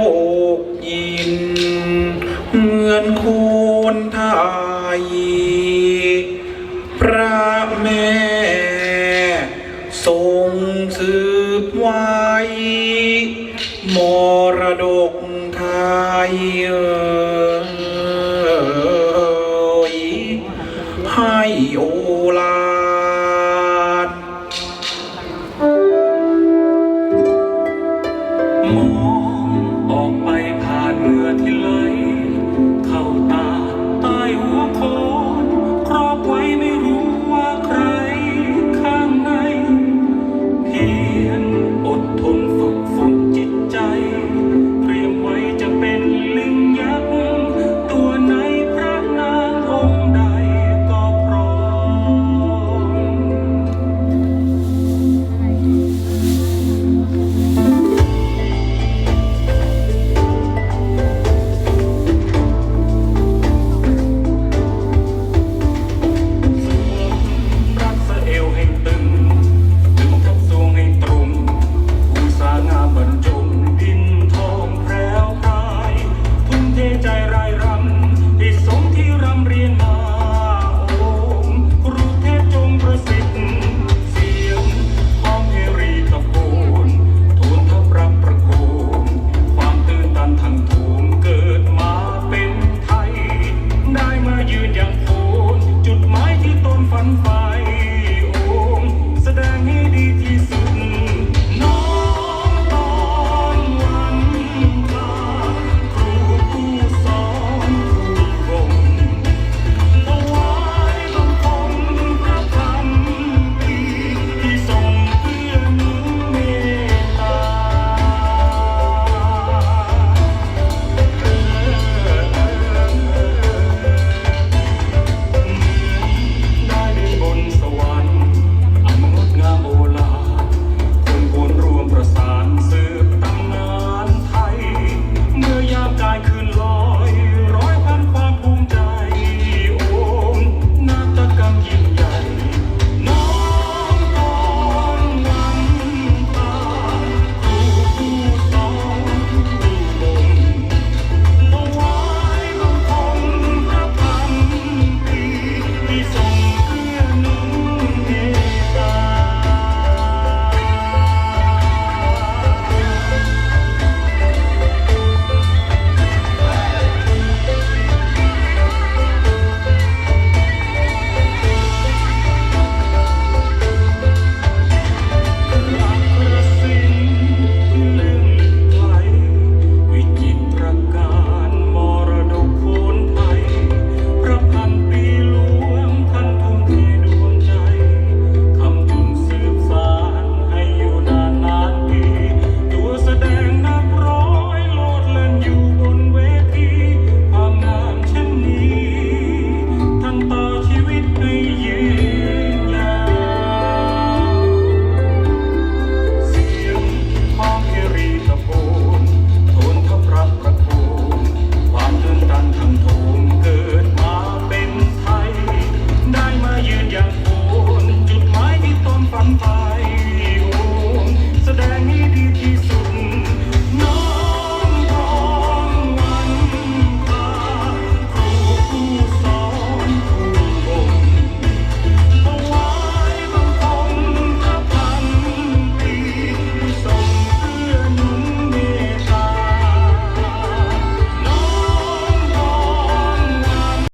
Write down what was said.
โอกยิน เหมือนโคนไทยพระแม่ ทรงสืบไว้ มรดกไทย like you love.